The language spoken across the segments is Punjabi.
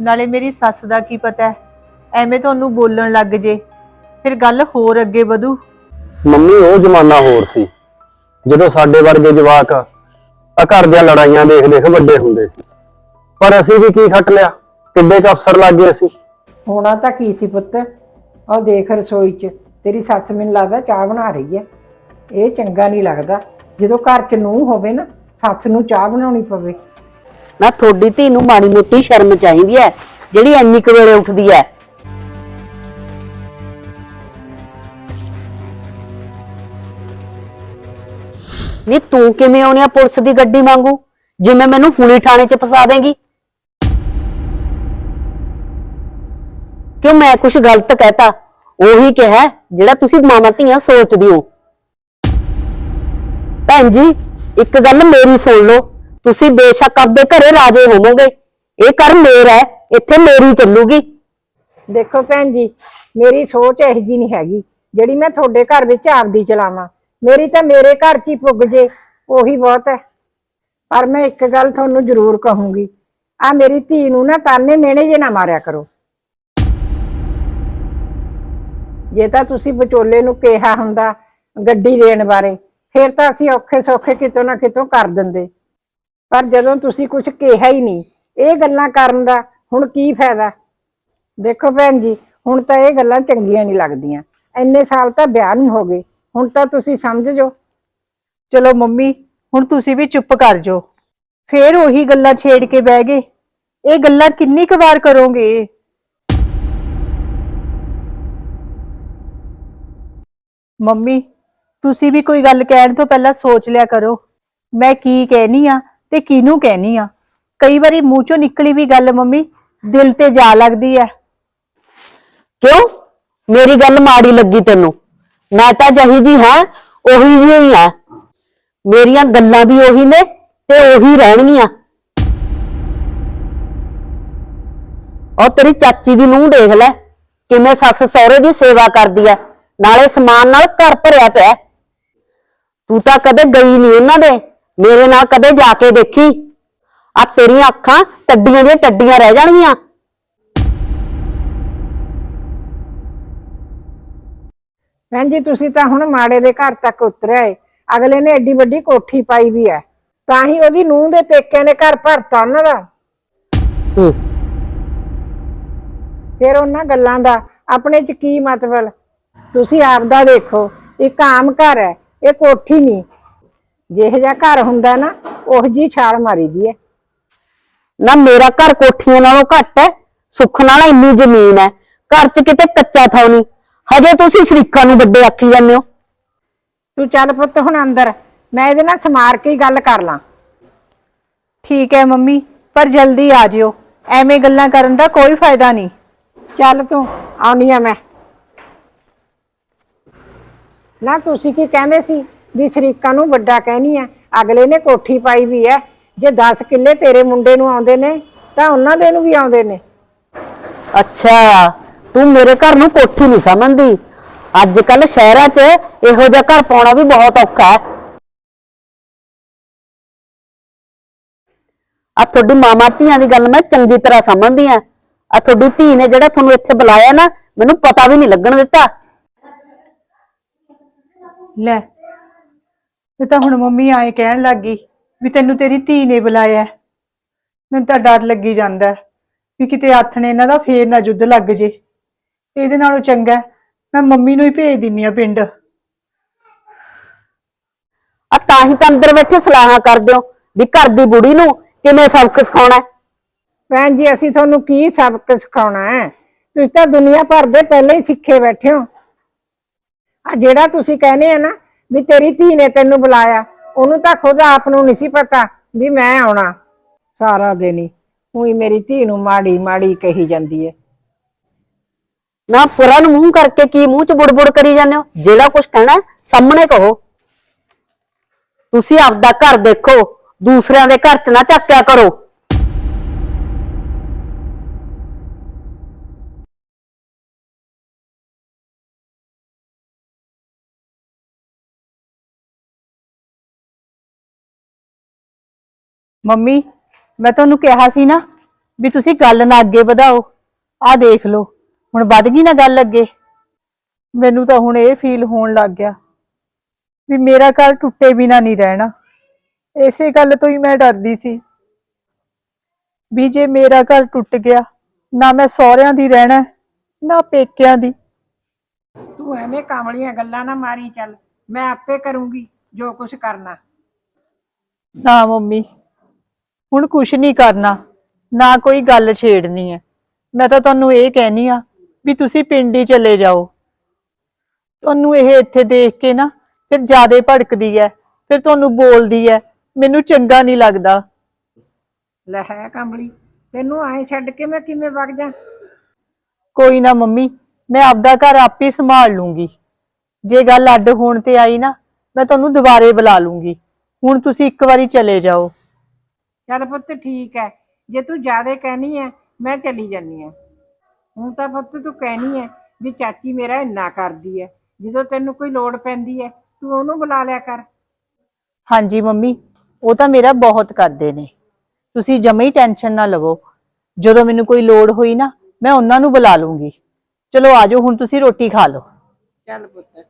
ਨਾਲੇ ਮੇਰੀ ਸੱਸ ਦਾ ਕੀ ਪਤਾ ਹੈ? ਐਵੇਂ ਤੁਹਾਨੂੰ ਬੋਲਣ ਲੱਗ ਜੇ। ਫਿਰ ਗੱਲ ਹੋਰ ਅੱਗੇ ਵਧੂ। ਮੰਮੀ ਉਹ ਜ਼ਮਾਨਾ ਹੋਰ ਸੀ। ਜਦੋਂ ਸਾਡੇ ਵਰਗੇ ਜਵਾਕ ਆ ਘਰ ਦੀਆਂ ਲੜਾਈਆਂ ਦੇਖ ਦੇਖ ਵੱਡੇ ਹੁੰਦੇ ਸੀ। ਪਰ ਅਸੀਂ ਵੀ ਕੀ ਖੱਟ ਲਿਆ? ਕਿੱਡੇ ਕੁ ਅਫਸਰ ਲੱਗ ਗਏ ਅਸੀਂ। ਹੋਣਾ ਤਾਂ ਕੀ ਸੀ ਪੁੱਤ? ਉਹ ਦੇਖ ਰਸੋਈ 'ਚ ਤੇਰੀ ਸੱਸ ਮੈਨੂੰ ਲੱਗਦਾ ਚਾਹ ਬਣਾ ਰਹੀ ਹੈ। ਇਹ ਚੰਗਾ ਨਹੀਂ ਲੱਗਦਾ। ਜਦੋਂ ਘਰ 'ਚ ਨੂੰਹ ਹੋਵੇ ਨਾ ਸੱਸ ਨੂੰ ਚਾਹ ਬਣਾਉਣੀ ਪਵੇ। ਨਾ ਤੁਹਾਡੀ ਧੀ ਨੂੰ ਮਾੜੀ ਮੋਟੀ ਸ਼ਰਮ ਚਾਹੀਦੀ ਹੈ, ਜਿਹੜੀ ਇੰਨੀ ਕੁ ਵੇਲੇ ਉੱਠਦੀ ਹੈ। ਨੀ, ਤੂੰ ਕਿਵੇਂ ਆਉਣੀ ਆ ਪੁਲਿਸ ਦੀ ਗੱਡੀ ਵਾਂਗੂ? ਜਿਵੇਂ ਮੈਨੂੰ ਹੁਣੀ ਥਾਣੇ 'ਚ ਫਸਾ ਦੇਂਗੀ। ਕਿਉਂ ਮੈਂ ਕੁਝ ਗਲਤ ਕਹਿਤਾ? ਉਹੀ ਕਿਹਾ ਜਿਹੜਾ ਤੁਸੀਂ ਮਾਮਾ ਧੀਆਂ ਸੋਚਦੇ ਹੋ। ਭੈਣ ਜੀ, ਇੱਕ ਗੱਲ ਮੇਰੀ ਸੁਣ ਲਓ। ਤੁਸੀਂ ਬੇਸ਼ੱਕ ਆਪਦੇ ਘਰੇ ਰਾਜੇ ਹੋਵੋਗੇ। ਇਹ ਘਰ ਮੇਰਾ ਹੈ, ਇੱਥੇ ਮੇਰੀ ਚੱਲੂਗੀ। ਦੇਖੋ ਭੈਣ ਜੀ, ਮੇਰੀ ਸੋਚ ਇਹੋ ਜੀ ਨਹੀਂ ਹੈਗੀ, ਜਿਹੜੀ ਮੈਂ ਤੁਹਾਡੇ ਘਰ ਵਿੱਚ ਆਪਦੀ ਚਲਾਵਾਂ। ਮੇਰੀ ਤਾਂ ਮੇਰੇ ਘਰ 'ਚ ਹੀ ਪੁੱਗ ਜੇ, ਉਹੀ ਬਹੁਤ ਹੈ। ਪਰ ਮੈਂ ਇੱਕ ਗੱਲ ਤੁਹਾਨੂੰ ਜ਼ਰੂਰ ਕਹੂੰਗੀ ਆ ਮੇਰੀ ਧੀ ਨੂੰ ਨਾ ਤਾਨੇ ਮੇਣੇ ਜੇ ਨਾ ਮਾਰਿਆ ਕਰੋ। ਜੇ ਤਾਂ ਤੁਸੀਂ ਵਿਚੋਲੇ ਨੂੰ ਕਿਹਾ ਹੁੰਦਾ ਗੱਡੀ ਦੇਣ ਬਾਰੇ, ਫਿਰ ਤਾਂ ਅਸੀਂ ਔਖੇ ਸੌਖੇ ਕਿਤੋਂ ਨਾ ਕਿਤੋਂ ਕਰ ਦਿੰਦੇ। ਪਰ ਜਦੋਂ ਤੁਸੀਂ ਕੁਝ ਕਿਹਾ ਹੀ ਨਹੀਂ, ਇਹ ਗੱਲਾਂ ਕਰਨ ਦਾ ਹੁਣ ਕੀ ਫਾਇਦਾ? ਦੇਖੋ ਭੈਣ ਜੀ, ਹੁਣ ਤਾਂ ਇਹ ਗੱਲਾਂ ਚੰਗੀਆਂ ਨਹੀਂ ਲੱਗਦੀਆਂ। ਇੰਨੇ ਸਾਲ ਤਾਂ ਵਿਆਹ ਨੂੰ ਹੋ ਗਏ, ਹੁਣ ਤਾਂ ਤੁਸੀਂ ਸਮਝ ਜੋ ਚਲੋ ਮੰਮੀ, ਹੁਣ ਤੁਸੀਂ ਵੀ ਚੁੱਪ ਕਰ ਜਾਓ। ਫੇਰ ਉਹੀ ਗੱਲਾਂ ਛੇੜ ਕੇ ਬਹਿ ਗਏ। ਇਹ ਗੱਲਾਂ ਕਿੰਨੀ ਕੁ ਵਾਰ ਕਰੋਗੇ? ਮੰਮੀ, ਤੁਸੀਂ ਵੀ ਕੋਈ ਗੱਲ ਕਹਿਣ ਤੋਂ ਪਹਿਲਾਂ ਸੋਚ ਲਿਆ ਕਰੋ। ਮੈਂ ਕੀ ਕਹਿਣੀ ਆ? ਤੇ ਕਿਹਨੂੰ ਕਹਿਨੀ ਆ? ਕਈ ਵਾਰੀ ਮੂੰਹ ਚੋਂ ਨਿਕਲੀ ਵੀ ਗੱਲ ਮੰਮੀ, ਦਿਲ ਤੇ ਜਾ ਲੱਗਦੀ ਹੈ ਕਿਉਂ? ਮੇਰੀ ਗੱਲ ਮਾੜੀ ਲੱਗੀ ਤੈਨੂੰ। ਮੈਂ ਤਾਂ ਜਹੀ ਜੀ ਹਾਂ, ਉਹੀ ਜਿਹੀ ਹੀ ਆ। ਮੇਰੀਆਂ ਗੱਲਾਂ ਵੀ ਉਹੀ ਨੇ ਤੇ ਉਹੀ ਰਹਿਣਗੀਆਂ। ਉਹ ਤੇਰੀ ਚਾਚੀ ਦੀ ਨੂੰਹ ਦੇਖ ਲੈ, ਕਿਵੇਂ ਸੱਸ ਸਹੁਰੇ ਦੀ ਸੇਵਾ ਕਰਦੀ ਐ। ਨਾਲੇ ਸਮਾਨ ਨਾਲ ਘਰ ਭਰਿਆ ਪਿਆ। ਹੈ। ਤੂੰ ਤਾਂ ਕਦੇ ਗਈ ਨਹੀਂ ਉਹਨਾਂ ਦੇ। ਮੇਰੇ ਨਾਲ ਕਦੇ ਜਾ ਕੇ ਦੇਖੀ? ਆ ਤੇਰੀਆਂ ਅੱਖਾਂ ਟੱਡੀਆਂ ਦੀਆਂ ਟੱਡੀਆਂ ਰਹਿ ਜਾਣਗੀਆਂ। ਭੈਣ ਜੀ ਤੁਸੀਂ ਤਾਂ ਹੁਣ ਮਾੜੇ ਦੇ ਘਰ ਤੱਕ ਉਤਰਿਆ ਏ। ਅਗਲੇ ਨੇ ਐਡੀ ਵੱਡੀ ਕੋਠੀ ਪਾਈ ਵੀ ਹੈ ਤਾਂ ਹੀ ਉਹਦੀ ਨੂੰਹ ਦੇ ਪੇਕਿਆਂ ਨੇ ਘਰ ਭਰਤਾ ਉਹਨਾਂ ਦਾ। ਹੂੰ। ਫਿਰ ਉਹਨਾਂ ਗੱਲਾਂ ਦਾ ਆਪਣੇ ਚ ਕੀ ਮਤਲਬ? ਤੁਸੀਂ ਆਪ ਦਾ ਦੇਖੋ ਇੱਕ ਆਮ ਘਰ ਹੈ ਇਹ ਕੋਠੀ ਨਹੀਂ ਜਿਹੋ ਜਿਹਾ ਘਰ ਹੁੰਦਾ ਨਾ ਉਹ ਜੀ ਛਾਲ ਮਾਰੀਦੀ ਹੈ ਨਾ ਮੇਰਾ ਘਰ ਕੋਠੀਆਂ ਨਾਲੋਂ ਘੱਟ ਹੈ ਸੁੱਖ ਨਾਲ ਇੰਨੀ ਜ਼ਮੀਨ ਹੈ ਘਰ 'ਚ ਕਿਤੇ ਕੱਚਾ ਥਾਂ ਨਹੀਂ। ਹਜੇ ਤੁਸੀਂ ਸ਼ਰੀਕਾਂ ਨੂੰ ਵੱਡੇ ਆਖੀ ਜਾਂਦੇ ਹੋ। ਤੂੰ ਚੱਲ ਪੁੱਤ ਹੁਣ ਅੰਦਰ ਮੈਂ ਇਹਦੇ ਨਾਲ ਸਮਾਰ ਕੇ ਹੀ ਗੱਲ ਕਰ ਲਾਂ। ਠੀਕ ਹੈ ਮੰਮੀ ਪਰ ਜਲਦੀ ਆ ਜਿਓ। ਐਵੇਂ ਗੱਲਾਂ ਕਰਨ ਦਾ ਕੋਈ ਫਾਇਦਾ ਨਹੀਂ। ਚੱਲ ਤੂੰ ਆਉਣੀ ਆ ਮੈਂ। ਨਾ ਤੁਸੀਂ ਕੀ ਕਹਿੰਦੇ ਸੀ? ਵੀ ਸ਼ਰੀਕਾਂ ਨੂੰ ਵੱਡਾ ਕਹਿਣੀ ਆ ਅਗਲੇ ਨੇ ਕੋਠੀ ਪਾਈ ਵੀ ਹੈ ਜੇ 10 ਕਿੱਲੇ ਤੇਰੇ ਮੁੰਡੇ ਨੂੰ ਆਉਂਦੇ ਨੇ ਤਾਂ ਉਹਨਾਂ ਦੇ ਨੂੰ ਵੀ ਆਉਂਦੇ ਨੇ। ਅੱਛਾ ਤੂੰ ਮੇਰੇ ਘਰ ਨੂੰ ਕੋਠੀ ਨਹੀਂ ਸਮਝਦੀ। ਅੱਜ ਕੱਲ ਸ਼ਹਿਰਾਂ 'ਚ ਇਹੋ ਜਿਹਾ ਘਰ ਪਾਉਣਾ ਵੀ ਬਹੁਤ ਔਖਾ ਹੈ। ਆ ਤੁਹਾਡੀ ਮਾਮਾ ਧੀਆਂ ਦੀ ਗੱਲ ਮੈਂ ਚੰਗੀ ਤਰ੍ਹਾਂ ਸਮਝਦੀ ਆ ਆ ਤੁਹਾਡੀ ਧੀ ਨੇ ਜਿਹੜਾ ਤੁਹਾਨੂੰ ਇੱਥੇ ਬੁਲਾਇਆ ਨਾ ਮੈਨੂੰ ਪਤਾ ਵੀ ਨਹੀਂ ਲੱਗਣ ਦਿੱਤਾ। ਲੈ ਇਹ ਤਾਂ ਹੁਣ ਮੰਮੀ ਆਏ ਕਹਿਣ ਲੱਗ ਗਈ ਵੀ ਤੈਨੂੰ ਤੇਰੀ ਧੀ ਨੇ ਬੁਲਾਇਆ ਹੈ। ਮੈਨੂੰ ਤਾਂ ਡਰ ਲੱਗੀ ਜਾਂਦਾ ਹੈ ਵੀ ਕਿਤੇ ਹੱਥ ਨੇ ਇਹਨਾਂ ਦਾ ਫੇਰ ਨਾ ਜੁੱਧ ਲੱਗ ਜੇ। ਇਹਦੇ ਨਾਲੋਂ ਚੰਗਾ ਹੈ ਮੈਂ ਮੰਮੀ ਨੂੰ ਹੀ ਭੇਜ ਦਿੰਨੀ ਆ ਪਿੰਡ। ਆ ਤਾਂ ਹੀ ਤਾਂ ਅੰਦਰ ਬੈਠੇ ਸਲਾਹਾਂ ਕਰਦੇ ਹੋ ਵੀ ਘਰ ਦੀ ਬੁੜੀ ਨੂੰ ਕਿਵੇਂ ਸਬਕ ਸਿਖਾਉਣਾ ਹੈ। ਭੈਣ ਜੀ ਅਸੀਂ ਤੁਹਾਨੂੰ ਕੀ ਸਬਕ ਸਿਖਾਉਣਾ ਹੈ? ਤੁਸੀਂ ਤਾਂ ਦੁਨੀਆ ਭਰ ਦੇ ਪਹਿਲਾਂ ਹੀ ਸਿੱਖੇ ਬੈਠੇ ਹੋ। ਆ ਜਿਹੜਾ ਤੁਸੀਂ ਕਹਿੰਦੇ ਆ ਨਾ ਵੀ ਤੇਰੀ ਧੀ ਨੇ ਤੈਨੂੰ ਬੁਲਾਇਆ ਉਹਨੂੰ ਤਾਂ ਖੁਦ ਆਪ ਨੂੰ ਨਹੀਂ ਸੀ ਪਤਾ ਵੀ ਮੈਂ ਆਉਣਾ। ਸਾਰਾ ਦਿਨ ਹੀ ਉਹੀ ਮੇਰੀ ਧੀ ਨੂੰ ਮਾੜੀ ਮਾੜੀ ਕਹੀ ਜਾਂਦੀ ਹੈ ਨਾ ਪੁਰਾਂ ਨੂੰ ਮੂੰਹ ਕਰਕੇ ਕੀ ਮੂੰਹ ਚ ਬੁੜਬੁੜ ਕਰੀ ਜਾਂਦੇ ਹੋ? ਜਿਹੜਾ ਕੁਝ ਕਹਿਣਾ ਹੈ, ਸਾਹਮਣੇ ਕਹੋ। ਤੁਸੀਂ ਆਪਦਾ ਘਰ ਦੇਖੋ ਦੂਸਰਿਆਂ ਦੇ ਘਰ ਚ ਨਾ ਚੱਕਿਆ ਕਰੋ। ਮੰਮੀ ਮੈਂ ਤੁਹਾਨੂੰ ਕਿਹਾ ਸੀ ਨਾ ਵੀ ਤੁਸੀਂ ਗੱਲ ਨਾ ਅੱਗੇ ਵਧਾਓ। ਆਹ ਦੇਖ ਲਓ ਹੁਣ ਵੱਧ ਗਈ ਨਾ ਗੱਲ ਅੱਗੇ? ਮੈਨੂੰ ਤਾਂ ਹੁਣ ਇਹ ਫੀਲ ਹੋਣ ਲੱਗ ਗਿਆ ਵੀ ਮੇਰਾ ਘਰ ਟੁੱਟੇ ਬਿਨਾ ਨਹੀਂ ਰਹਿਣਾ। ਇਸੇ ਗੱਲ ਤੋਂ ਹੀ ਮੈਂ ਡਰਦੀ ਸੀ ਵੀ ਜੇ ਮੇਰਾ ਘਰ ਟੁੱਟ ਗਿਆ ਨਾ ਮੈਂ ਸਹੁਰਿਆਂ ਦੀ ਰਹਿਣਾ ਨਾ ਪੇਕਿਆਂ ਦੀ। ਤੂੰ ਐਵੇਂ ਕਾਮਲੀਆਂ ਗੱਲਾਂ ਨਾ ਮਾਰੀ ਚੱਲ ਮੈਂ ਆਪੇ ਕਰੂੰਗੀ ਜੋ ਕੁਝ ਕਰਨਾ। ਨਾ ਮੰਮੀ ਹੁਣ ਕੁਛ ਨਹੀਂ ਕਰਨਾ ਨਾ ਕੋਈ ਗੱਲ ਛੇੜਨੀ ਹੈ। ਮੈਂ ਤਾਂ ਤੁਹਾਨੂੰ ਇਹ ਕਹਿਨੀ ਆ ਵੀ ਤੁਸੀਂ ਪਿੰਡ ਹੀ ਚਲੇ ਜਾਓ। ਤੁਹਾਨੂੰ ਇਹ ਇੱਥੇ ਦੇਖ ਕੇ ਨਾ ਫਿਰ ਜਿਆਦੇ ਭੜਕਦੀ ਹੈ ਫਿਰ ਤੁਹਾਨੂੰ ਬੋਲਦੀ ਹੈ ਮੈਨੂੰ ਚੰਗਾ ਨਹੀਂ ਲੱਗਦਾ। ਲੈ ਹੈ ਕਾਮਲੀ ਤੈਨੂੰ ਐ ਛੱਡ ਕੇ ਮੈਂ ਕਿਵੇਂ ਵਗ ਜਾ? ਕੋਈ ਨਾ ਮੰਮੀ ਮੈਂ ਆਪਦਾ ਘਰ ਆਪੇ ਸੰਭਾਲ ਲੂੰਗੀ। ਜੇ ਗੱਲ ਅੱਡ ਹੋਣ ਤੇ ਆਈ ਨਾ ਮੈਂ ਤੁਹਾਨੂੰ ਦੁਬਾਰੇ ਬੁਲਾ ਲੂੰਗੀ। ਹੁਣ ਤੁਸੀਂ ਇੱਕ ਵਾਰੀ ਚਲੇ ਜਾਓ। ਚੱਲ ਪੁੱਤ ਠੀਕ ਹੈ ਜੇ ਤੂੰ ਜ਼ਿਆਦਾ ਕਹਿਣੀ ਹੈ ਮੈਂ ਚਲੀ ਜਾਨੀ ਆ ਹੁਣ ਤਾਂ ਪੁੱਤ ਤੂੰ ਕਹਿਣੀ ਹੈ ਵੀ ਚਾਚੀ ਮੇਰਾ ਇੰਨਾ ਕਰਦੀ ਹੈ ਜਦੋਂ ਤੈਨੂੰ ਕੋਈ ਲੋੜ ਪੈਂਦੀ ਹੈ ਤੂੰ ਉਹਨੂੰ ਬੁਲਾ ਲਿਆ ਕਰ। ਹਾਂਜੀ ਮੰਮੀ ਉਹ ਤਾਂ ਮੇਰਾ ਬਹੁਤ ਕਰਦੇ ਨੇ। ਤੁਸੀਂ ਜਮੇ ਹੀ ਟੈਨਸ਼ਨ ਨਾ ਲਵੋ। ਜਦੋਂ ਮੈਨੂੰ ਕੋਈ ਲੋੜ ਹੋਈ ਨਾ ਮੈਂ ਉਹਨਾਂ ਨੂੰ ਬੁਲਾ ਲੂੰਗੀ। ਚਲੋ ਆਜੋ ਹੁਣ ਤੁਸੀਂ ਰੋਟੀ ਖਾ ਲਓ। ਚੱਲ ਪੁੱਤ।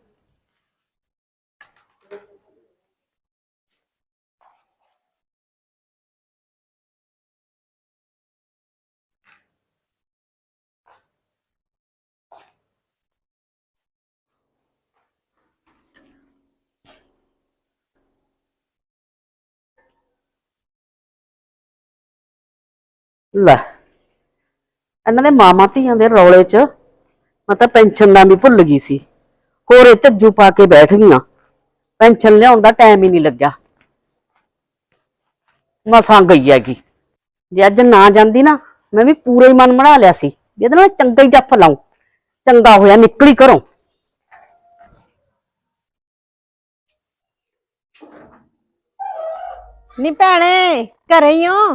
ਲੈ। ਇਹਨਾਂ ਦੇ ਮਾਮਾ ਧੀਆਂ ਦੇ ਰੌਲੇ 'ਚ ਮੈਂ ਤਾਂ ਪੈਨਸ਼ਨ ਦਾ ਵੀ ਭੁੱਲ ਗਈ ਸੀ। ਹੋਰੇ ਝੱਜੂ ਪਾ ਕੇ ਬੈਠ ਗਈਆਂ। ਪੈਨਸ਼ਨ ਲਿਆਉਣ ਦਾ ਟਾਈਮ ਹੀ ਨਹੀਂ ਲੱਗਿਆ। ਮਸਾਂ ਗਈ ਹੈਗੀ। ਜੇ ਅੱਜ ਨਾ ਜਾਂਦੀ ਨਾ, ਮੈਂ ਵੀ ਪੂਰਾ ਹੀ ਮਨ ਬਣਾ ਲਿਆ ਸੀ ਵੀ ਇਹਦੇ ਨਾਲ ਚੰਗਾ ਹੀ ਜੱਫ ਲਾਉਂ। ਚੰਗਾ ਹੋਇਆ ਨਿਕਲੀ ਘਰੋਂ। ਨੀ ਭੈਣੇ, ਘਰੇ ਹੀ ਹੋ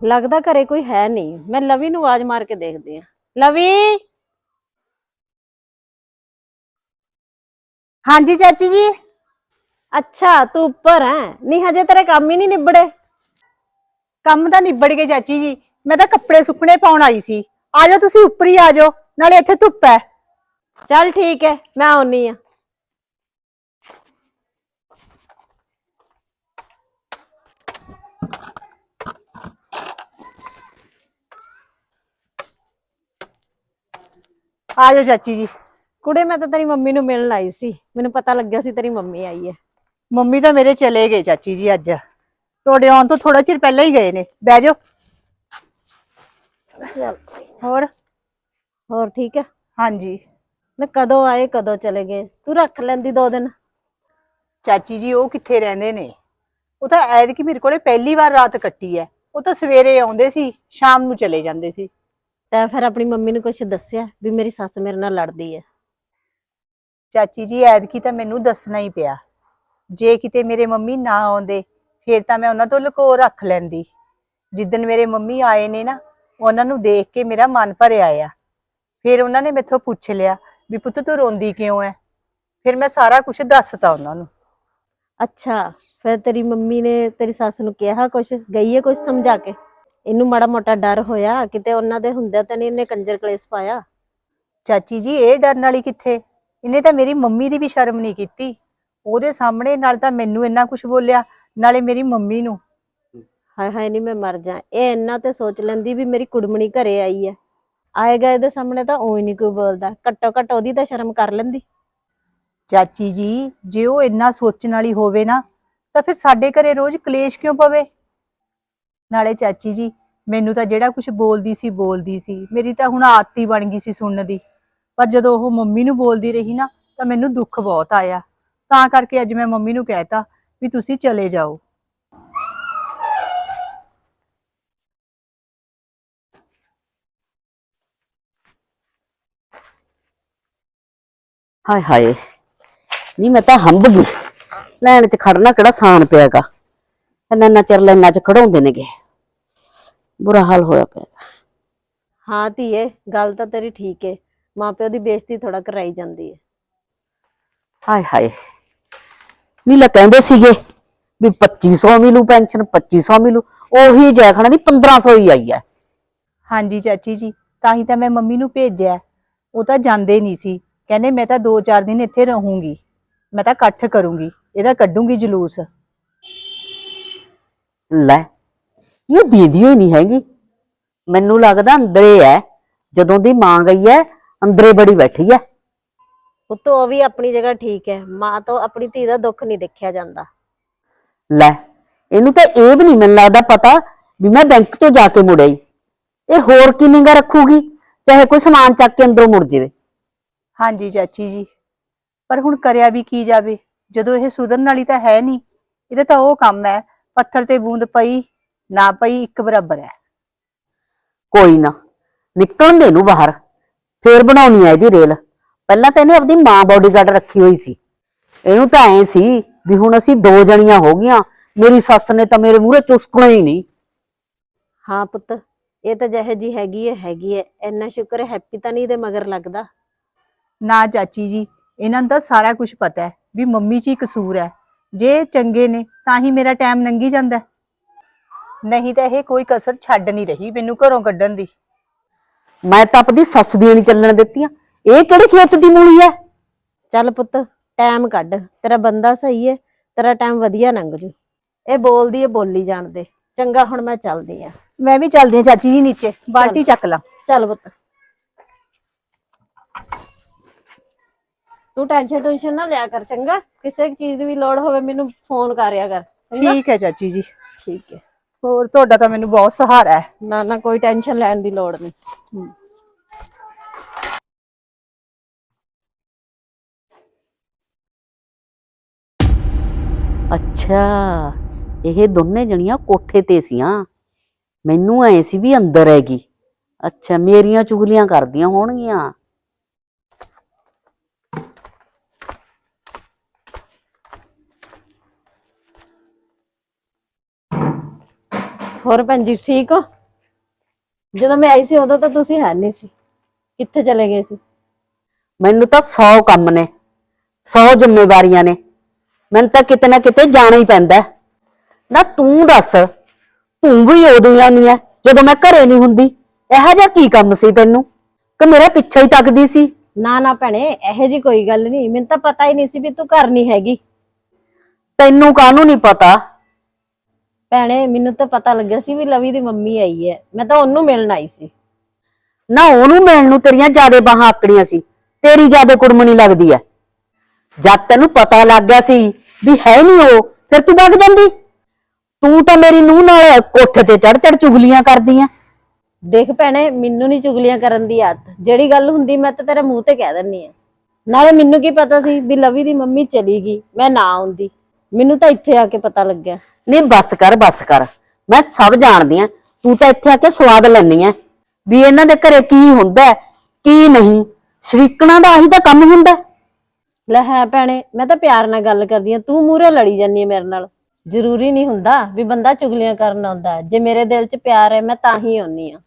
ਲੱਗਦਾ ਘਰੇ ਕੋਈ ਹੈ ਨਹੀਂ। ਮੈਂ ਲਵੀ ਨੂੰ ਆਵਾਜ਼ ਮਾਰ ਕੇ ਦੇਖਦੀ ਆ ਲਵੀ? ਹਾਂਜੀ ਚਾਚੀ ਜੀ। ਅੱਛਾ ਤੂੰ ਉੱਪਰ ਹੈ। ਨਹੀਂ ਹਜੇ ਤੇਰੇ ਕੰਮ ਹੀ ਨਹੀਂ ਨਿਬੜੇ। ਕੰਮ ਤਾਂ ਨਿਬੜ ਗਏ ਚਾਚੀ ਜੀ। ਮੈਂ ਤਾਂ ਕੱਪੜੇ ਸੁੱਕਣੇ ਪਾਉਣ ਆਈ ਸੀ। ਆਜੋ ਤੁਸੀਂ ਉੱਪਰ ਹੀ ਆਜੋ ਨਾਲੇ ਇੱਥੇ ਧੁੱਪ ਹੈ। ਚੱਲ ਠੀਕ ਹੈ ਮੈਂ ਆਉਣੀ ਆ ਆਜੋ ਚਾਚੀ ਜੀ। ਕੁੜੇ ਮੈਂ ਤਾਂ ਤੇਰੀ ਮੰਮੀ ਨੂੰ ਮਿਲਣ ਆਈ ਸੀ। ਮੈਨੂੰ ਪਤਾ ਲੱਗਿਆ ਸੀ ਤੇਰੀ ਮੰਮੀ ਆਈ ਹੈ। ਮੰਮੀ ਤਾਂ ਮੇਰੇ ਚਲੇ ਗਏ ਚਾਚੀ ਜੀ ਅੱਜ। ਤੁਹਾਡੇ ਆਉਣ ਤੋਂ ਥੋੜਾ ਚਿਰ ਪਹਿਲਾਂ ਹੀ ਗਏ ਨੇ। ਬਹਿ ਜਾਓ। ਚੱਲ ਹੋਰ? ਹੋਰ ਠੀਕ ਹੈ? ਹਾਂਜੀ। ਮੈਂ ਕਦੋਂ ਆਏ ਕਦੋਂ ਚਲੇ ਗਏ? ਤੂੰ ਰੱਖ ਲੈਂਦੀ ਦੋ ਦਿਨ। ਚਾਚੀ ਜੀ ਉਹ ਕਿੱਥੇ ਰਹਿੰਦੇ ਨੇ? ਉਹ ਤਾਂ ਐਤਕੀ ਮੇਰੇ ਕੋਲੇ ਪਹਿਲੀ ਵਾਰ ਰਾਤ ਕੱਟੀ ਹੈ। ਉਹ ਤਾਂ ਸਵੇਰੇ ਆਉਂਦੇ ਸੀ ਸ਼ਾਮ ਨੂੰ ਚਲੇ ਜਾਂਦੇ ਸੀ। ਤੈਂ ਫਿਰ ਆਪਣੀ ਮੰਮੀ ਨੂੰ ਕੁਝ ਦੱਸਿਆ ਵੀ ਮੇਰੀ ਸੱਸ ਮੇਰੇ ਨਾਲ ਲੜਦੀ ਹੈ ਚਾਚੀ ਜੀ ਐਤਕੀ ਤਾਂ ਮੈਨੂੰ ਦੱਸਣਾ ਹੀ ਪਿਆ। ਜੇ ਕਿਤੇ ਮੇਰੇ ਮੰਮੀ ਨਾ ਆਉਂਦੇ ਫਿਰ ਤਾਂ ਮੈਂ ਉਹਨਾਂ ਤੋਂ ਲੁਕੋ ਰੱਖ ਲੈਂਦੀ। ਜਿੱਦਨ ਮੇਰੇ ਮੰਮੀ ਆਏ ਨੇ ਨਾ ਉਹਨਾਂ ਨੂੰ ਦੇਖ ਕੇ ਮੇਰਾ ਮਨ ਭਰਿਆ ਆ। ਫਿਰ ਉਹਨਾਂ ਨੇ ਮੈਥੋਂ ਪੁੱਛ ਲਿਆ ਵੀ ਪੁੱਤ ਤੂੰ ਰੋਂਦੀ ਕਿਉਂ ਐ? ਫਿਰ ਮੈਂ ਸਾਰਾ ਕੁਝ ਦੱਸਤਾ ਉਹਨਾਂ ਨੂੰ। ਅੱਛਾ ਫਿਰ ਤੇਰੀ ਮੰਮੀ ਨੇ ਤੇਰੀ ਸੱਸ ਨੂੰ ਕਿਹਾ ਕੁਛ? ਗਈ ਹੈ ਕੁਛ ਸਮਝਾ ਕੇ? ਇਹਨੂੰ ਮਾੜਾ ਮੋਟਾ ਡਰ ਹੋਇਆ ਕਿਤੇ ਉਹਨਾਂ ਦੇ ਹੁੰਦਿਆਂ ਤਾਂ ਨਹੀਂ ਇਹਨੇ ਕੰਜਰ ਕਲੇਸ਼ ਪਾਇਆ। ਚਾਚੀ ਜੀ ਇਹ ਡਰਨ ਵਾਲੀ ਕਿੱਥੇ? ਇਹਨੇ ਤਾਂ ਮੇਰੀ ਮੰਮੀ ਦੀ ਵੀ ਸ਼ਰਮ ਨਹੀਂ ਕੀਤੀ। ਉਹਦੇ ਸਾਹਮਣੇ ਨਾਲ ਤਾਂ ਮੈਨੂੰ ਇੰਨਾ ਕੁਝ ਬੋਲਿਆ ਨਾਲੇ ਮੇਰੀ ਮੰਮੀ ਨੂੰ। ਹਾਏ ਹਾਏ ਨਹੀਂ ਮੈਂ ਮਰ ਜਾ ਇਹ ਇੰਨਾ ਤੇ ਸੋਚ ਲੈਂਦੀ ਵੀ ਮੇਰੀ ਕੁੜਮਣੀ ਘਰੇ ਆਈ ਹੈ। ਆਏਗਾ ਇਹਦੇ ਸਾਹਮਣੇ ਤਾਂ ਉਹ ਹੀ ਨਹੀਂ ਕੋਈ ਬੋਲਦਾ। ਘੱਟੋ ਘੱਟ ਉਹਦੀ ਤਾਂ ਸ਼ਰਮ ਕਰ ਲੈਂਦੀ। ਚਾਚੀ ਜੀ ਜੇ ਉਹ ਇੰਨਾ ਸੋਚਣ ਵਾਲੀ ਹੋਵੇ ਨਾ ਤਾਂ ਫਿਰ ਸਾਡੇ ਘਰੇ ਰੋਜ਼ ਕਲੇਸ਼ ਕਿਉਂ ਪਵੇ? ਨਾਲੇ ਚਾਚੀ ਜੀ, ਮੈਨੂੰ ਤਾਂ ਜਿਹੜਾ ਕੁਝ ਬੋਲਦੀ ਸੀ ਬੋਲਦੀ ਸੀ। ਮੇਰੀ ਤਾਂ ਹੁਣ ਆਦਤ ਹੀ ਬਣ ਗਈ ਸੀ ਸੁਣਨ ਦੀ। ਪਰ ਜਦੋਂ ਉਹ ਮੰਮੀ ਨੂੰ ਬੋਲਦੀ ਰਹੀ ਨਾ, ਤਾਂ ਮੈਨੂੰ ਦੁੱਖ ਬਹੁਤ ਆਇਆ। ਤਾਂ ਕਰਕੇ ਅੱਜ ਮੈਂ ਮੰਮੀ ਨੂੰ ਕਹਿਤਾ ਵੀ ਤੁਸੀਂ ਚਲੇ ਜਾਓ। ਹਾਏ ਹਾਏ ਨਹੀਂ ਮੈਂ ਤਾਂ ਹੰਬ ਗਈ ਲੈਣ 'ਚ ਖੜਨਾ ਕਿਹੜਾ ਸਾਨ ਪਿਆਗਾ। ਇੰਨਾ ਇੰਨਾ ਚਿਰ ਲੈਣਾ 'ਚ ਖੜਾਉਂਦੇ ਨੇਗੇ। ਬੁਰਾ ਹਾਲ ਹੋਇਆ ਪਿਆ। ਹਾਂ ਧੀਏ ਗੱਲ ਤਾਂ ਤੇਰੀ ਠੀਕ ਹੈ ਮਾਪਿਓ ਦੀ ਬੇਇੱਜ਼ਤੀ ਥੋੜਾ ਕਰਾਈ ਜਾਂਦੀ ਹੈ ਹਾਏ ਹਾਏ। ਨੀਲਾ ਕਹਿੰਦੇ ਸੀਗੇ ਵੀ 2500 ਮਿਲੂ ਪੈਨਸ਼ਨ 2500 ਮਿਲੂ ਉਹੀ ਜੈਖਣਾ ਦੀ 1500 ਹੀ ਆਈ ਹੈ ਹਾਂਜੀ ਚਾਚੀ ਜੀ ਤਾਂ ਹੀ ਤਾਂ ਮੈਂ ਮੰਮੀ ਨੂੰ ਭੇਜਿਆ। ਉਹ ਤਾਂ ਜਾਂਦੇ ਨਹੀਂ ਸੀ। ਕਹਿੰਦੇ ਮੈਂ ਤਾਂ 2-4 ਦਿਨ ਇੱਥੇ ਰਹੂੰਗੀ। ਮੈਂ ਤਾਂ ਇਕੱਠ ਕਰੂੰਗੀ। ਇਹਦਾ ਕੱਢੂੰਗੀ ਜਲੂਸ। ਲੈ ਇਹ ਦੀਦੀ ਹੋਈ ਨਹੀਂ ਹੈਗੀ। ਮੈਨੂੰ ਲੱਗਦਾ ਅੰਦਰੇ ਹੈ ਜਦੋਂ ਦੀ ਮਾਂ ਗਈ ਹੈ ਅੰਦਰੇ ਬੜੀ ਬੈਠੀ ਹੈ ਪੁੱਤ ਉਹ ਵੀ ਆਪਣੀ ਜਗ੍ਹਾ ਠੀਕ ਹੈ ਮਾਂ ਤੋਂ ਆਪਣੀ ਧੀ ਦਾ ਦੁੱਖ ਨਹੀਂ ਦੇਖਿਆ ਜਾਂਦਾ। ਲੈ ਇਹਨੂੰ ਤਾਂ ਇਹ ਵੀ ਨਹੀਂ ਮੈਨੂੰ ਲੱਗਦਾ ਪਤਾ ਵੀ ਮੈਂ ਬੈਂਕ ਤੋਂ ਜਾ ਕੇ ਮੁੜਿਆ ਈ। ਇਹ ਹੋਰ ਕੀ ਨਿਗਾ ਰੱਖੂਗੀ ਚਾਹੇ ਕੋਈ ਸਮਾਨ ਚੱਕ ਕੇ ਅੰਦਰੋਂ ਮੁੜ ਜਾਵੇ। ਹਾਂਜੀ ਚਾਚੀ ਜੀ ਪਰ ਹੁਣ ਕਰਿਆ ਵੀ ਕੀ ਜਾਵੇ? ਜਦੋਂ ਇਹ ਸੁਧਰਨ ਵਾਲੀ ਤਾਂ ਹੈ ਨਹੀਂ ਇਹਦਾ ਤਾਂ ਉਹ ਕੰਮ ਹੈ ਪੱਥਰ ਤੇ ਬੂੰਦ ਪਈ ਨਾ ਪਈ ਇੱਕ ਬਰਾਬਰ ਹੈ। ਕੋਈ ਨਾ ਨਿਕਲਣ ਦੇ ਨੂੰ ਬਾਹਰ ਫੇਰ ਬਣਾਉਣੀ ਆ ਇਹਦੀ ਰੇਲ। ਪਹਿਲਾਂ ਤਾਂ ਇਹਨੇ ਆਪਣੀ ਮਾਂ ਬਾਡੀਗਾਰਡ ਰੱਖੀ ਹੋਈ ਸੀ। ਇਹਨੂੰ ਤਾਂ ਐ ਸੀ ਵੀ ਹੁਣ ਅਸੀਂ ਦੋ ਜਣੀਆਂ ਹੋ ਗਈਆਂ ਮੇਰੀ ਸੱਸ ਨੇ ਤਾਂ ਮੇਰੇ ਮੂਹਰੇ ਚੁਸਕਣਾ ਹੀ ਨਹੀਂ। ਹਾਂ ਪੁੱਤ ਇਹ ਤਾਂ ਜਿਹੇ ਜੀ ਹੈਗੀ ਹੈ ਹੈਗੀ ਹੈ। ਇੰਨਾ ਸ਼ੁਕਰ ਹੈ ਹੈਪੀ ਤਾਂ ਨਹੀਂ ਇਹਦੇ ਮਗਰ ਲੱਗਦਾ। ਨਾ ਚਾਚੀ ਜੀ ਇਹਨਾਂ ਨੂੰ ਤਾਂ ਸਾਰਾ ਕੁਝ ਪਤਾ ਹੈ ਵੀ ਮੰਮੀ 'ਚ ਹੀ ਕਸੂਰ ਹੈ। ਜੇ ਚੰਗੇ ਨੇ ਤਾਂ ਹੀ ਮੇਰਾ ਟਾਈਮ ਲੰਘੀ ਜਾਂਦਾ ਹੈ। ਨਹੀਂ ਤਾਂ ਇਹ ਕੋਈ ਕਸਰ ਛੱਡ ਨਹੀਂ ਰਹੀ ਮੈਨੂੰ ਘਰੋਂ ਕੱਢਣ ਦੀ। ਮੈਂ ਤਾਂ ਆਪਣੀ ਸੱਸ ਦੀਆਂ ਨਹੀਂ ਚੱਲਣ ਦਿੱਤੀਆਂ। ਇਹ ਕਿਹੜੇ ਖੇਤ ਦੀ ਮੂਲੀ ਐ ਚੱਲ ਪੁੱਤ ਟਾਈਮ ਕੱਢ। ਤੇਰਾ ਬੰਦਾ ਸਹੀ ਹੈ ਤੇਰਾ ਟਾਈਮ ਵਧੀਆ ਲੰਘ ਜੂ। ਇਹ ਬੋਲਦੀ ਹੈ ਬੋਲੀ ਜਾਣ ਦੇ। ਚੰਗਾ ਹੁਣ ਮੈਂ ਚੱਲਦੀ ਆ ਮੈਂ ਵੀ ਚੱਲਦੀ ਹਾਂ ਚਾਚੀ ਜੀ ਨੀਚੇ। ਬਾਲਟੀ ਚੱਕ ਲਾਂ। ਚੱਲ ਪੁੱਤ। ਤੂੰ ਟੈਨਸ਼ਨ ਟੈਨਸ਼ਨ ਨਾ ਲਿਆ ਕਰ ਚੰਗਾ? ਕਿਸੇ ਚੀਜ਼ ਦੀ ਵੀ ਲੋੜ ਹੋਵੇ ਮੈਨੂੰ ਫੋਨ ਕਰਿਆ ਕਰ ਚੰਗਾ? ਠੀਕ ਹੈ ਚਾਚੀ ਜੀ। ਠੀਕ ਹੈ। ਹੋਰ ਤੁਹਾਡਾ ਤਾਂ ਮੈਨੂੰ ਬਹੁਤ ਸਹਾਰਾ ਹੈ। ਨਾ ਨਾ ਕੋਈ ਟੈਨਸ਼ਨ ਲੈਣ ਦੀ ਲੋੜ ਨਹੀਂ। ਅੱਛਾ ਇਹ ਦੋਨੇ ਜਣੀਆਂ ਕੋਠੇ ਤੇ ਸੀਆਂ। ਮੈਨੂੰ ਐ ਸੀ ਵੀ ਅੰਦਰ ਹੈਗੀ। ਅੱਛਾ ਮੇਰੀਆਂ ਚੁਗਲੀਆਂ ਕਰਦੀਆਂ ਹੋਣਗੀਆਂ। ਹੋਰ ਭੈਣ ਜੀ ਠੀਕ ਹੋ? ਜਦੋਂ ਮੈਂ ਆਈ ਸੀ ਉਦੋਂ ਤਾਂ ਤੁਸੀਂ ਹੈ ਨਹੀਂ ਸੀ। ਕਿੱਥੇ ਚਲੇ ਗਏ ਸੀ? ਮੈਨੂੰ ਤਾਂ 100 ਕੰਮ ਨੇ 100 ਜ਼ਿੰਮੇਵਾਰੀਆਂ ਨੇ। ਮੈਨੂੰ ਤਾਂ ਕਿਤੇ ਨਾ ਕਿਤੇ ਜਾਣਾ ਹੀ ਪੈਂਦਾ। ਨਾ ਤੂੰ ਦੱਸ ਤੂੰ ਵੀ ਉਦੋਂ ਹੀ ਆਉਂਦੀ ਐ ਜਦੋਂ ਮੈਂ ਘਰੇ ਨਹੀਂ ਹੁੰਦੀ। ਇਹੋ ਜਿਹਾ ਕੀ ਕੰਮ ਸੀ ਤੈਨੂੰ? ਕਿ ਮੇਰਾ ਪਿੱਛਾ ਹੀ ਤੱਕਦੀ ਸੀ? ਨਾ ਨਾ ਭੈਣੇ ਇਹੋ ਜੀ ਕੋਈ ਗੱਲ ਨਹੀਂ। ਮੈਨੂੰ ਤਾਂ ਪਤਾ ਹੀ ਨਹੀਂ ਸੀ ਵੀ ਤੂੰ ਘਰ ਨਹੀਂ ਹੈਗੀ। ਤੈਨੂੰ ਕਾਹਨੂੰ ਨਹੀਂ ਪਤਾ? ਭੈਣੇ ਮੈਨੂੰ ਤਾਂ ਪਤਾ ਲੱਗਿਆ ਸੀ ਵੀ ਲਵੀ ਦੀ ਮੰਮੀ ਆਈ ਹੈ। ਮੈਂ ਤਾਂ ਉਹਨੂੰ ਮਿਲਣ ਆਈ ਸੀ। ਨਾ ਉਹਨੂੰ ਮਿਲਣ ਨੂੰ ਤੇਰੀਆਂ ਜਿਆਦੇ ਬਾਹਾਂ ਆਕੜੀਆਂ ਸੀ। ਤੇਰੀ ਜਿਆਦੇ ਕੁੜਮਣੀ ਲੱਗਦੀ ਐ। ਜਦ ਤੈਨੂੰ ਪਤਾ ਲੱਗ ਗਿਆ ਸੀ ਵੀ ਹੈ ਨਹੀਂ ਉਹ ਫਿਰ ਤੂੰ ਵਗ ਜਾਂਦੀ। ਤੂੰ ਤਾਂ ਮੇਰੀ ਨੂੰਹ ਨਾਲ ਕੋਠੇ ਤੇ ਚੜ ਚੜ ਚੁਗਲੀਆਂ ਕਰਦੀ ਐ। ਦੇਖ ਭੈਣੇ ਮੈਨੂੰ ਨਹੀਂ ਚੁਗਲੀਆਂ ਕਰਨ ਦੀ ਆਦਤ। ਜਿਹੜੀ ਗੱਲ ਹੁੰਦੀ ਮੈਂ ਤਾਂ ਤੇਰੇ ਮੂੰਹ ਤੇ ਕਹਿ ਦਿੰਨੀ ਆ। ਨਾਲੇ ਮੈਨੂੰ ਕੀ ਪਤਾ ਸੀ ਵੀ ਲਵੀ ਦੀ ਮੰਮੀ ਚਲੀ ਗਈ ਮੈਂ ਨਾ ਆਉਂਦੀ। ਮੈਨੂੰ ਤਾਂ ਇੱਥੇ ਆ ਕੇ ਪਤਾ ਲੱਗਿਆ। ਨਹੀਂ ਬੱਸ ਕਰ ਬੱਸ ਕਰ। ਮੈਂ ਸਭ ਜਾਣਦੀ ਆ। ਤੂੰ ਤਾਂ ਇੱਥੇ ਆ ਕੇ ਸਵਾਦ ਲੈਣੀ ਆ। ਵੀ ਇਹਨਾਂ ਦੇ ਘਰੇ ਕੀ ਹੁੰਦਾ ਹੈ, ਕੀ ਨਹੀਂ? ਸ਼ਰੀਕਣਾ ਦਾ ਆਹੀ ਤਾਂ ਕੰਮ ਹੁੰਦਾ ਹੈ। ਲੈ ਹੈ ਭੈਣੇ ਮੈਂ ਤਾਂ ਪਿਆਰ ਨਾਲ ਗੱਲ ਕਰਦੀ ਆ। ਤੂੰ ਮੂਹਰੇ ਲੜੀ ਜਾਂਦੀ ਆ ਮੇਰੇ ਨਾਲ। ਜ਼ਰੂਰੀ ਨਹੀਂ ਹੁੰਦਾ ਵੀ ਬੰਦਾ ਚੁਗਲੀਆਂ ਕਰਨ ਆਉਂਦਾ ਹੈ। ਜੇ ਮੇਰੇ ਦਿਲ 'ਚ ਪਿਆਰ ਹੈ ਮੈਂ ਤਾਂ ਹੀ ਆਉਣੀ ਆ।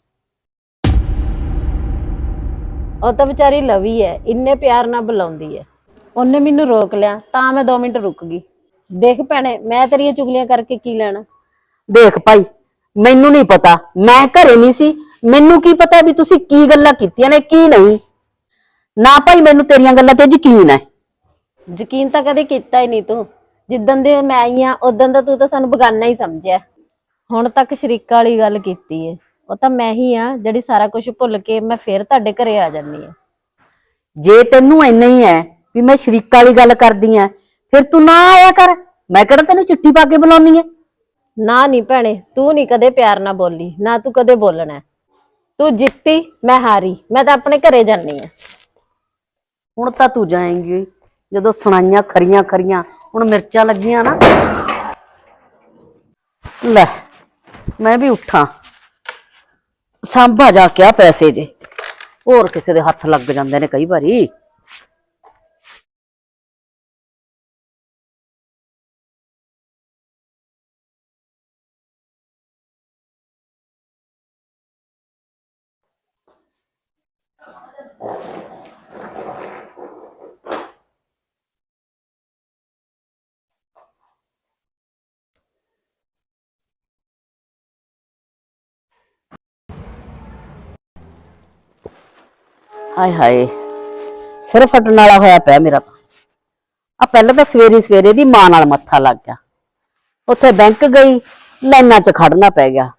ਉਹ ਤਾਂ ਵਿਚਾਰੀ ਲਵੀ ਹੈ ਇੰਨੇ ਪਿਆਰ ਨਾਲ ਬੁਲਾਉਂਦੀ ਹੈ। ਉਹਨੇ ਮੈਨੂੰ ਰੋਕ ਲਿਆ ਤਾਂ ਮੈਂ 2 ਮਿੰਟ ਰੁਕ ਗਈ। ਦੇਖ ਭੈਣੇ ਮੈਂ ਤੇਰੀਆਂ ਚੁਗਲੀਆਂ ਕਰਕੇ ਕੀ ਲੈਣਾ? ਦੇਖ ਭਾਈ ਮੈਨੂੰ ਨਹੀਂ ਪਤਾ। ਮੈਂ ਘਰੇ ਨਹੀਂ ਸੀ। ਮੈਨੂੰ ਕੀ ਪਤਾ ਵੀ ਤੁਸੀਂ ਕੀ ਗੱਲਾਂ ਕੀਤੀਆਂ ਨੇ ਕੀ ਨਹੀਂ? ਨਾ ਭਾਈ ਮੈਨੂੰ ਤੇਰੀਆਂ ਗੱਲਾਂ ਤੇ ਯਕੀਨ ਹੈ। ਯਕੀਨ ਤਾਂ ਕਦੇ ਕੀਤਾ ਹੀ ਨਹੀਂ ਤੂੰ। ਜਿੱਦਣ ਦੇ ਮੈਂ ਆਈ ਆ ਉਦੋਂ ਦਾ ਤੂੰ ਤਾਂ ਸਾਨੂੰ ਬਗਾਨਾ ਹੀ ਸਮਝਿਆ। ਹੁਣ ਤੱਕ ਸ਼ਰੀਕਾ ਵਾਲੀ ਗੱਲ ਕੀਤੀ ਏ। ਉਹ ਤਾਂ ਮੈਂ ਹੀ ਆ ਜਿਹੜੀ ਸਾਰਾ ਕੁਝ ਭੁੱਲ ਕੇ ਮੈਂ ਫੇਰ ਤੁਹਾਡੇ ਘਰੇ ਆ ਜਾਂਦੀ ਆ। ਜੇ ਤੈਨੂੰ ਇੰਨਾ ਹੀ ਹੈ ਵੀ ਮੈਂ ਸ਼ਰੀਕਾ ਵਾਲੀ ਗੱਲ ਕਰਦੀ ਆ ਫਿਰ ਤੂੰ ਨਾ ਆਇਆ ਕਰ। ਮੈਂ ਕਿਹੜਾ ਤੈਨੂੰ ਚਿੱਠੀ ਪਾ ਕੇ ਬੁਲਾਉਣੀ ਹੈ ਨਾ ਨਹੀਂ ਭੈਣੇ ਤੂੰ ਨਹੀਂ ਕਦੇ ਪਿਆਰ ਨਾਲ ਬੋਲੀ ਨਾ ਤੂੰ ਕਦੇ ਬੋਲਣਾ। ਹੈ। ਤੂੰ ਜਿੱਤੀ ਮੈਂ ਹਾਰੀ ਮੈਂ ਤਾਂ ਆਪਣੇ ਘਰੇ ਜਾਨੀ ਆ ਹੁਣ ਤਾਂ ਤੂੰ ਜਾਏਂਗੀ। ਜਦੋਂ ਸੁਣਾਈਆਂ ਖਰੀਆਂ ਖਰੀਆਂ ਹੁਣ ਮਿਰਚਾਂ ਲੱਗੀਆਂ ਨਾ। ਲੈ ਮੈਂ ਵੀ ਉੱਠਾਂ। ਸਾਂਭਾ ਜਾ ਕੇ ਆ ਪੈਸੇ ਜੇ। ਹੋਰ ਕਿਸੇ ਦੇ ਹੱਥ ਲੱਗ ਜਾਂਦੇ ਨੇ ਕਈ ਵਾਰੀ। ਹਾਏ ਹਾਏ ਸਿਰਫ ਫਟਣ ਵਾਲਾ ਹੋਇਆ ਪਿਆ ਮੇਰਾ ਤਾਂ। ਆ ਪਹਿਲਾਂ ਤਾਂ ਸਵੇਰੇ ਸਵੇਰੇ ਦੀ ਮਾਂ ਨਾਲ ਮੱਥਾ ਲੱਗ ਗਿਆ। ਉੱਥੇ ਬੈਂਕ ਗਈ, ਲਾਈਨਾਂ 'ਚ ਖੜਨਾ ਪੈ ਗਿਆ।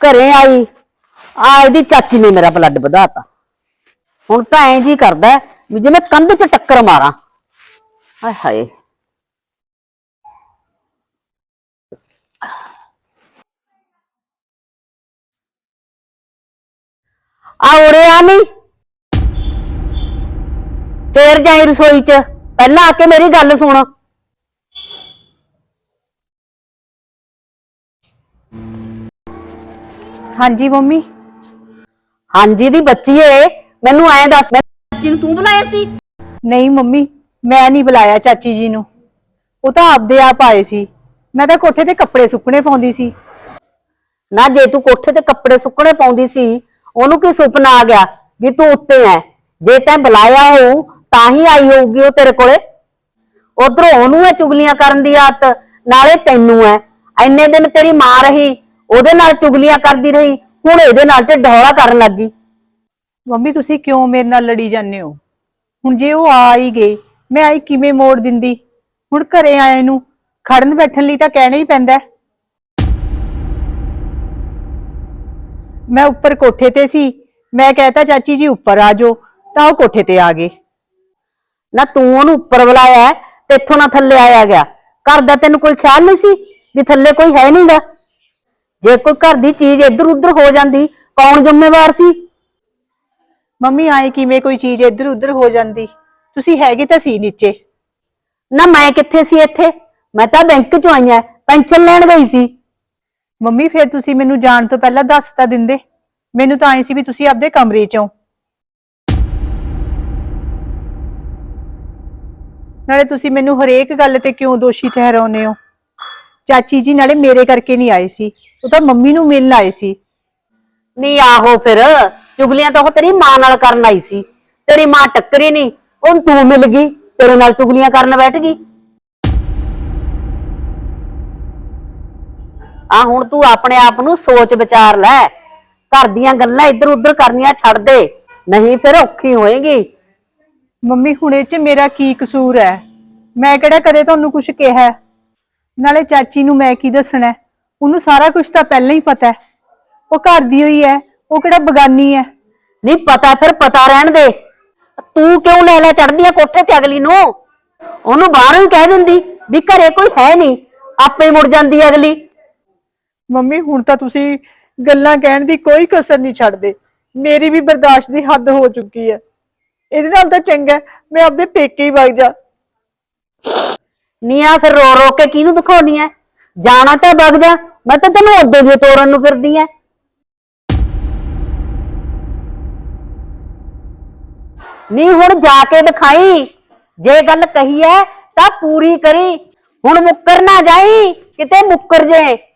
ਘਰੇ ਆਈ ਆ ਇਹਦੀ ਚਾਚੀ ਨੇ ਮੇਰਾ ਬਲੱਡ ਵਧਾਤਾ। ਹੁਣ ਤਾਂ ਐਂ ਜੀ ਕਰਦਾ ਹੈ ਵੀ ਜਿਵੇਂ ਕੰਧ 'ਚ ਟੱਕਰ ਮਾਰਾਂ। ਹਾਏ ਹਾਏ। ਆ ਉਰੇ ਆ ਨਹੀਂ ਫੇਰ ਜਾਈ ਰਸੋਈ 'ਚ। ਪਹਿਲਾਂ ਆ ਕੇ ਮੇਰੀ ਗੱਲ ਸੁਣ। ਹਾਂਜੀ, ਮੰਮੀ। ਹਾਂਜੀ ਦੀ ਬੱਚੀ ਏ। ਮੈਨੂੰ ਐਂ ਦੱਸ ਮੈਂ ਬੱਚੀ ਨੂੰ ਤੂੰ ਬੁਲਾਇਆ ਸੀ? ਨਹੀਂ ਮੰਮੀ ਮੈਂ ਨਹੀਂ ਬੁਲਾਇਆ ਚਾਚੀ ਜੀ ਨੂੰ। ਉਹ ਤਾਂ ਆਪਦੇ ਆਪ ਆਏ ਸੀ। ਮੈਂ ਤਾਂ ਕੋਠੇ ਤੇ ਕੱਪੜੇ ਸੁੱਕਣੇ ਪਾਉਂਦੀ ਸੀ। ਨਾ ਜੇ ਤੂੰ ਕੋਠੇ ਤੇ ਕੱਪੜੇ ਸੁੱਕਣੇ ਪਾਉਂਦੀ ਸੀ ਉਹਨੂੰ ਕੀ ਸੁਪਨਾ ਆ ਗਿਆ ਵੀ ਤੂੰ ਉੱਤੇ ਐ? ਜੇ ਤੈਂ ਬੁਲਾਇਆ ਹੋਊ ਤਾਂ ਹੀ ਆਈ ਹੋਊਗੀ ਉਹ ਤੇਰੇ ਕੋਲੇ। ਉਧਰੋਂ ਉਹਨੂੰ ਐ ਚੁਗਲੀਆਂ ਕਰਨ ਦੀ ਆਦਤ ਨਾਲੇ ਤੈਨੂੰ ਐ। ਐਨੇ ਦਿਨ ਤੇਰੀ ਮਾਂ ਰਹੀ ਉਹਦੇ ਨਾਲ ਚੁਗਲੀਆਂ ਕਰਦੀ ਰਹੀ। ਹੁਣ ਇਹਦੇ ਨਾਲ ਢਿੱਡ ਹੌਲਾ ਕਰਨ ਲੱਗੀ ਮੰਮੀ ਤੁਸੀਂ ਕਿਉਂ ਮੇਰੇ ਨਾਲ ਲੜੀ ਜਾਂਦੇ ਹੋ? ਹੁਣ ਜੇ ਉਹ ਆ ਹੀ ਗਏ ਮੈਂ ਆਈ ਕਿਵੇਂ ਮੋੜ ਦਿੰਦੀ? ਹੁਣ ਘਰੇ ਆਏ ਨੂੰ ਖੜਨ ਬੈਠਣ ਲਈ ਤਾਂ ਕਹਿਣਾ ਹੀ ਪੈਂਦਾ। ਮੈਂ ਉੱਪਰ ਕੋਠੇ ਤੇ ਸੀ ਮੈਂ ਕਹਿਤਾ ਚਾਚੀ ਜੀ ਉੱਪਰ ਆ ਜਾਓ। ਤਾਂ ਉਹ ਕੋਠੇ ਤੇ ਆ ਗਏ। ਨਾ ਤੂੰ ਉਹਨੂੰ ਉੱਪਰ ਬੁਲਾਇਆ ਤੇ ਇੱਥੋਂ ਨਾ ਥੱਲੇ ਆਇਆ ਗਿਆ। ਘਰ ਦਾ ਤੈਨੂੰ ਕੋਈ ਖਿਆਲ ਨਹੀਂ ਸੀ ਵੀ ਥੱਲੇ ਕੋਈ ਹੈ ਨਹੀਂਗਾ ਜੇ ਕੋਈ ਘਰ ਦੀ ਚੀਜ਼ ਇੱਧਰ ਉੱਧਰ ਹੋ ਜਾਂਦੀ ਕੌਣ ਜ਼ਿੰਮੇਵਾਰ ਸੀ? ਮੰਮੀ ਆਏ ਕਿਵੇਂ ਕੋਈ ਚੀਜ਼ ਇੱਧਰ ਉੱਧਰ ਹੋ ਜਾਂਦੀ? ਤੁਸੀਂ ਹੈਗੇ ਤਾਂ ਸੀ ਨੀਚੇ। ਨਾ ਮੈਂ ਕਿੱਥੇ ਸੀ ਇੱਥੇ? ਮੈਂ ਤਾਂ ਬੈਂਕ ਚੋਂ ਆਈ ਆ ਪੈਨਸ਼ਨ ਲੈਣ ਗਈ ਸੀ। ਮੰਮੀ ਫਿਰ ਤੁਸੀਂ ਮੈਨੂੰ ਜਾਣ ਤੋਂ ਪਹਿਲਾਂ ਦੱਸ ਤਾਂ ਦਿੰਦੇ। ਮੈਨੂੰ ਤਾਂ ਆਏ ਸੀ ਵੀ ਤੁਸੀਂ ਆਪਦੇ ਕਮਰੇ 'ਚ। ਨਾਲੇ ਤੁਸੀਂ ਮੈਨੂੰ ਹਰੇਕ ਗੱਲ ਤੇ ਕਿਉਂ ਦੋਸ਼ੀ ਠਹਿਰਾਉਂਦੇ ਹੋ? ਚਾਚੀ ਜੀ ਨਾਲੇ ਮੇਰੇ ਕਰਕੇ ਨਹੀਂ ਆਏ ਸੀ। ਉਹ ਤਾਂ ਮੰਮੀ ਨੂੰ ਮਿਲਣ ਆਏ ਸੀ। ਨਹੀਂ ਆਹੋ ਫਿਰ। ਚੁਗਲੀਆਂ ਤਾਂ ਉਹ ਤੇਰੀ ਮਾਂ ਨਾਲ ਕਰਨ ਆਈ ਸੀ। ਤੇਰੀ ਮਾਂ ਟੱਕਰੀ ਨਹੀਂ। ਉਹ ਤੂੰ ਮਿਲ ਗਈ। ਤੇਰੇ ਨਾਲ ਚੁਗਲੀਆਂ ਕਰਨ ਬੈਠ ਗਈ। ਆ ਹੁਣ ਤੂੰ ਆਪਣੇ ਆਪ ਨੂੰ ਸੋਚ ਵਿਚਾਰ ਲੈ। ਘਰ ਦੀਆਂ ਗੱਲਾਂ ਇੱਧਰ ਉੱਧਰ ਕਰਨੀਆਂ ਛੱਡ ਦੇ। ਨਹੀਂ ਫਿਰ ਔਖੀ ਹੋਏਗੀ। ਮੰਮੀ ਹੁਣ 'ਚ ਮੇਰਾ ਕੀ ਕਸੂਰ ਹੈ? ਮੈਂ ਕਿਹੜਾ ਕਦੇ ਤੁਹਾਨੂੰ ਕੁਝ ਕਿਹਾ? ਹੈ? ਨਾਲੇ ਚਾਚੀ ਨੂੰ ਮੈਂ ਕੀ ਦੱਸਣਾ ਹੈ? ਉਹਨੂੰ ਸਾਰਾ ਕੁਝ ਤਾਂ ਪਹਿਲਾਂ ਹੀ ਪਤਾ ਹੈ। ਉਹ ਘਰ ਦੀ ਹੋਈ ਹੈ ਉਹ ਕਿਹੜਾ ਬਗਾਨੀ ਹੈ? ਨਹੀਂ ਪਤਾ ਫਿਰ ਪਤਾ ਰਹਿਣ ਦੇ। ਤੂੰ ਕਿਉਂ ਲੈ ਲੈ ਚੜਦੀ ਆ ਕੋਠੇ ਤੇ ਅਗਲੀ ਨੂੰ? ਉਹਨੂੰ ਬਾਹਰੋਂ ਹੀ ਕਹਿ ਦਿੰਦੀ ਵੀ ਘਰੇ ਕੋਈ ਹੈ ਨਹੀਂ। ਆਪੇ ਮੁੜ ਜਾਂਦੀ ਹੈ ਅਗਲੀ। ਮੰਮੀ ਹੁਣ ਤਾਂ ਤੁਸੀਂ ਗੱਲਾਂ ਕਹਿਣ ਦੀ ਕੋਈ ਕਸਰ ਨਹੀਂ ਛੱਡਦੇ। ਮੇਰੀ ਵੀ ਬਰਦਾਸ਼ਤ ਦੀ ਹੱਦ ਹੋ ਚੁੱਕੀ ਹੈ। ਇਹਦੇ ਨਾਲ ਤਾਂ ਚੰਗਾ ਹੈ, ਮੈਂ ਆਪਦੇ ਪੇਕੇ ਹੀ ਵਗ ਜਾ। ਨੀ ਆ ਫਿਰ ਰੋ ਰੋ ਕੇ ਕਿਹਨੂੰ ਦਿਖਾਉਣੀ ਐ? ਜਾਣਾ ਤਾਂ ਵਗ ਜਾ, ਮੈਂ ਤਾਂ ਤੈਨੂੰ ਉਦੋਂ ਦੀ ਤੋਰਨ ਨੂੰ ਫਿਰਦੀ ਐ। ਨੀ ਹੁਣ ਜਾ ਕੇ ਦਿਖਾਈ, ਜੇ ਗੱਲ ਕਹੀ ਐ ਤਾਂ ਪੂਰੀ ਕਰੀ, ਹੁਣ ਮੁੱਕਰ ਨਾ ਜਾਈ, ਕਿਤੇ ਮੁੱਕਰ ਜੇ।